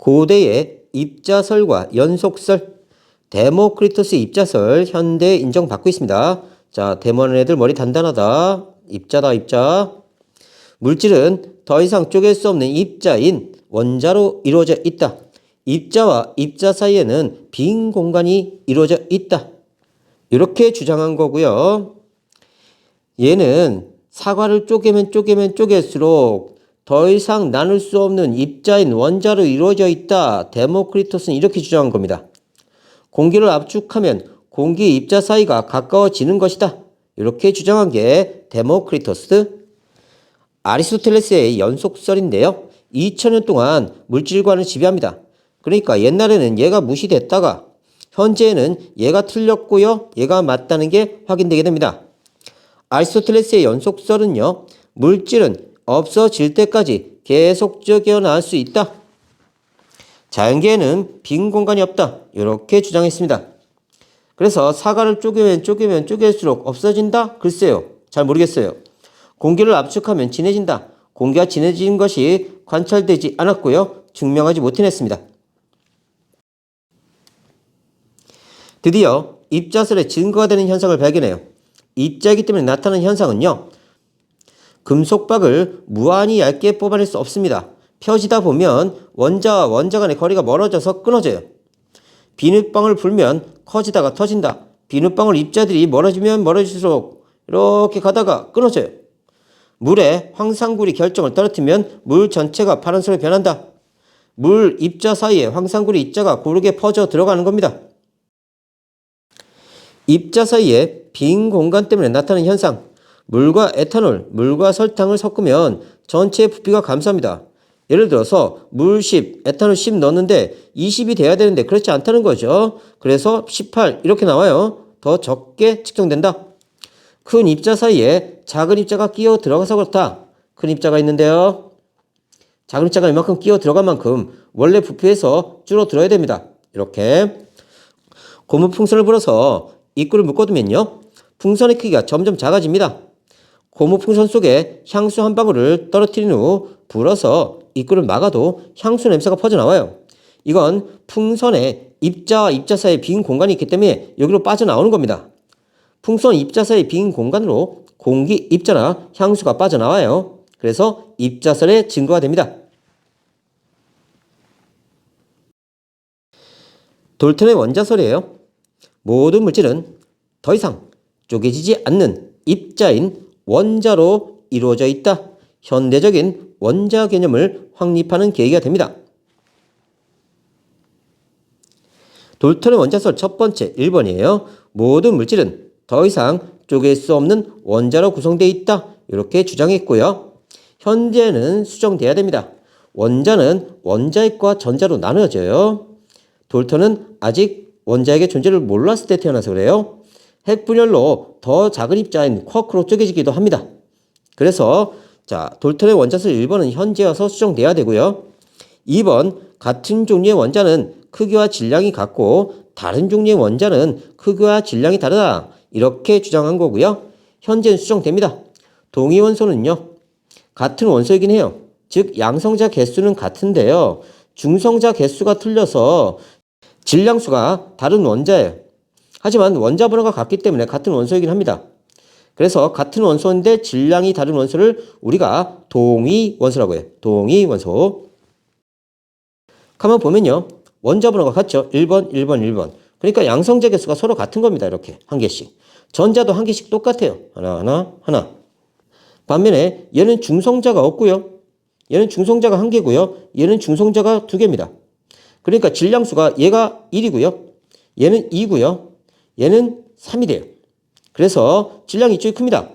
고대의 입자설과 연속설, 데모크리토스 입자설 현대에 인정받고 있습니다. 자, 데모는 애들 머리 단단하다. 입자다, 입자. 물질은 더 이상 쪼갤 수 없는 입자인 원자로 이루어져 있다. 입자와 입자 사이에는 빈 공간이 이루어져 있다. 이렇게 주장한 거고요. 얘는 사과를 쪼개면 쪼개면 쪼갤수록 더 이상 나눌 수 없는 입자인 원자로 이루어져 있다. 데모크리토스는 이렇게 주장한 겁니다. 공기를 압축하면 공기 입자 사이가 가까워지는 것이다. 이렇게 주장한 게 데모크리토스. 아리스토텔레스의 연속설인데요. 2000년 동안 물질관을 지배합니다. 그러니까 옛날에는 얘가 무시됐다가 현재에는 얘가 틀렸고요. 얘가 맞다는 게 확인되게 됩니다. 아리스토텔레스의 연속설은요. 물질은 없어질 때까지 계속적이어 나올 수 있다. 자연계에는 빈 공간이 없다. 이렇게 주장했습니다. 그래서 사과를 쪼개면 쪼개면 쪼갤수록 없어진다? 글쎄요. 잘 모르겠어요. 공기를 압축하면 진해진다. 공기가 진해진 것이 관찰되지 않았고요. 증명하지 못해냈습니다. 드디어 입자설의 증거가 되는 현상을 발견해요. 입자이기 때문에 나타나는 현상은요. 금속박을 무한히 얇게 뽑아낼 수 없습니다. 펴지다 보면 원자와 원자 간의 거리가 멀어져서 끊어져요. 비눗방울 불면 커지다가 터진다. 비눗방울 입자들이 멀어지면 멀어질수록 이렇게 가다가 끊어져요. 물에 황산굴이 결정을 떨어뜨리면 물 전체가 파란색으로 변한다. 물 입자 사이에 황산굴이 입자가 고르게 퍼져 들어가는 겁니다. 입자 사이에 빈 공간 때문에 나타나는 현상. 물과 에탄올, 물과 설탕을 섞으면 전체 부피가 감소합니다. 예를 들어서 물 10, 에탄올 10 넣었는데 20이 돼야 되는데 그렇지 않다는 거죠. 그래서 18 이렇게 나와요. 더 적게 측정된다. 큰 입자 사이에 작은 입자가 끼어 들어가서 그렇다. 큰 입자가 있는데요. 작은 입자가 이만큼 끼어 들어간 만큼 원래 부피에서 줄어들어야 됩니다. 이렇게 고무 풍선을 불어서 입구를 묶어두면요. 풍선의 크기가 점점 작아집니다. 고무 풍선 속에 향수 한 방울을 떨어뜨린 후 불어서 입구를 막아도 향수 냄새가 퍼져나와요. 이건 풍선에 입자와 입자 사이에 빈 공간이 있기 때문에 여기로 빠져나오는 겁니다. 풍선 입자 사이의 빈 공간으로 공기, 입자나 향수가 빠져나와요. 그래서 입자설의 증거가 됩니다. 돌턴의 원자설이에요. 모든 물질은 더 이상 쪼개지지 않는 입자인 원자로 이루어져 있다. 현대적인 원자 개념을 확립하는 계기가 됩니다. 돌턴의 원자설 첫 번째 1번이에요. 모든 물질은 더 이상 쪼갤 수 없는 원자로 구성되어 있다. 이렇게 주장했고요. 현재는 수정돼야 됩니다. 원자는 원자핵과 전자로 나누어져요. 돌턴은 아직 원자핵의 존재를 몰랐을 때 태어나서 그래요. 핵 분열로 더 작은 입자인 쿼크로 쪼개지기도 합니다. 그래서 자 돌턴의 원자설 1번은 현재여서 수정돼야 되고요. 2번 같은 종류의 원자는 크기와 질량이 같고 다른 종류의 원자는 크기와 질량이 다르다. 이렇게 주장한 거고요. 현재는 수정됩니다. 동위 원소는요. 같은 원소이긴 해요. 즉 양성자 개수는 같은데요. 중성자 개수가 틀려서 질량수가 다른 원자예요. 하지만 원자 번호가 같기 때문에 같은 원소이긴 합니다. 그래서 같은 원소인데 질량이 다른 원소를 우리가 동위 원소라고 해요. 동위 원소. 가만 보면요. 원자 번호가 같죠. 1번, 1번, 1번. 그러니까 양성자 개수가 서로 같은 겁니다. 이렇게 한 개씩. 전자도 한 개씩 똑같아요. 하나, 하나, 하나. 반면에 얘는 중성자가 없고요. 얘는 중성자가 한 개고요. 얘는 중성자가 두 개입니다. 그러니까 질량수가 얘가 1이고요. 얘는 2고요. 얘는 3이 돼요. 그래서 질량이 이쪽이 큽니다.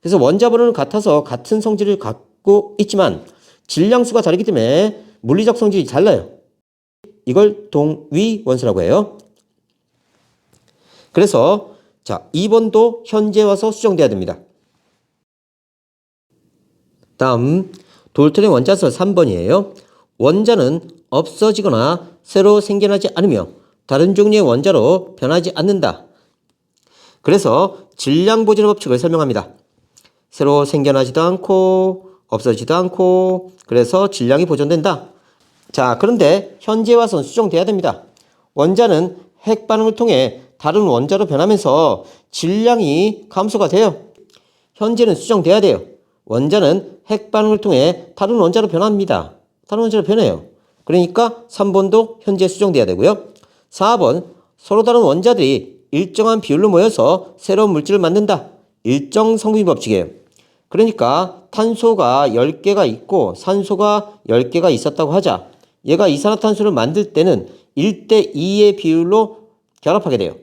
그래서 원자 번호는 같아서 같은 성질을 갖고 있지만 질량수가 다르기 때문에 물리적 성질이 달라요. 이걸 동위 원소라고 해요. 그래서 자, 2번도 현재 와서 수정돼야 됩니다. 다음 돌턴의 원자설 3번이에요. 원자는 없어지거나 새로 생겨나지 않으며 다른 종류의 원자로 변하지 않는다. 그래서 질량 보존의 법칙을 설명합니다. 새로 생겨나지도 않고 없어지도 않고 그래서 질량이 보존된다. 자, 그런데 현재 와서는 수정돼야 됩니다. 원자는 핵 반응을 통해 다른 원자로 변하면서 질량이 감소가 돼요. 현재는 수정돼야 돼요. 원자는 핵 반응을 통해 다른 원자로 변합니다. 다른 원자로 변해요. 그러니까 3번도 현재 수정돼야 되고요. 4번 서로 다른 원자들이 일정한 비율로 모여서 새로운 물질을 만든다. 일정 성분 법칙이에요. 그러니까 탄소가 10개가 있고 산소가 10개가 있었다고 하자. 얘가 이산화탄소를 만들 때는 1대 2의 비율로 결합하게 돼요.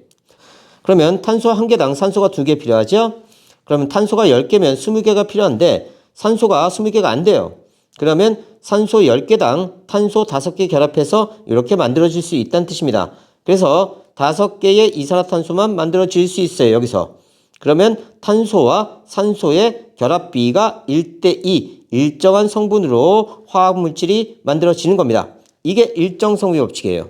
그러면 탄소 한 개당 산소가 두 개 필요하죠? 그러면 탄소가 10개면 20개가 필요한데 산소가 20개가 안 돼요. 그러면 산소 10개당 탄소 5개 결합해서 이렇게 만들어질 수 있다는 뜻입니다. 그래서 5개의 이산화탄소만 만들어질 수 있어요. 여기서. 그러면 탄소와 산소의 결합 비가 1대2 일정한 성분으로 화학 물질이 만들어지는 겁니다. 이게 일정 성분 법칙이에요.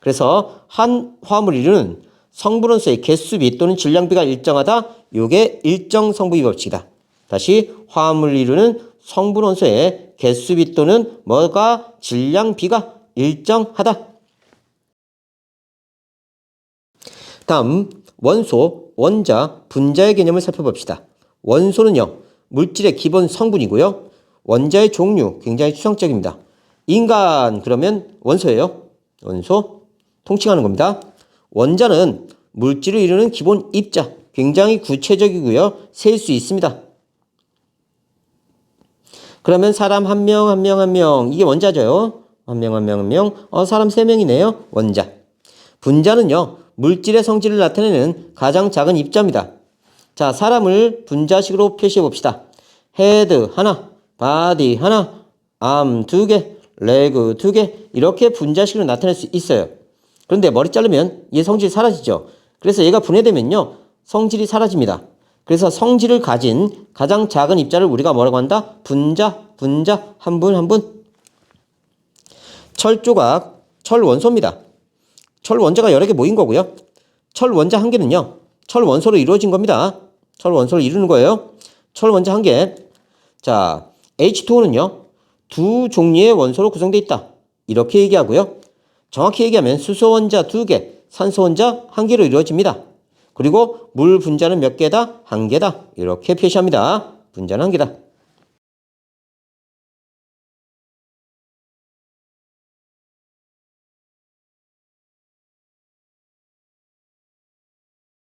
그래서 한 화합을 이루는 성분원소의 개수비 또는 질량비가 일정하다. 요게 일정 성분비 법칙이다. 다시 화합을 이루는 성분 원소의 개수비 또는 뭐가 질량 비가 일정하다. 다음 원소, 원자, 분자의 개념을 살펴봅시다. 원소는요. 물질의 기본 성분이고요. 원자의 종류 굉장히 추상적입니다. 인간 그러면 원소예요. 원소 통칭하는 겁니다. 원자는 물질을 이루는 기본 입자 굉장히 구체적이고요. 셀 수 있습니다. 그러면 사람 한 명 한 명 한 명 이게 원자죠. 한 명 한 명 한 명. 어 사람 세 명이네요. 원자. 분자는요. 물질의 성질을 나타내는 가장 작은 입자입니다. 자, 사람을 분자식으로 표시해 봅시다. 헤드 하나, 바디 하나, 암 두 개, 레그 두 개, 이렇게 분자식으로 나타낼 수 있어요. 그런데 머리 자르면 얘 성질이 사라지죠. 그래서 얘가 분해되면요, 성질이 사라집니다. 그래서 성질을 가진 가장 작은 입자를 우리가 뭐라고 한다? 분자, 분자, 한 분, 한 분. 철 조각, 철 원소입니다. 철 원자가 여러 개 모인 거고요. 철 원자 한 개는요, 철 원소로 이루어진 겁니다. 철 원소를 이루는 거예요. 철 원자 한 개. 자, H2O는요, 두 종류의 원소로 구성되어 있다. 이렇게 얘기하고요. 정확히 얘기하면 수소 원자 두 개, 산소 원자 한 개로 이루어집니다. 그리고 물 분자는 몇 개다? 한 개다. 이렇게 표시합니다. 분자는 한 개다.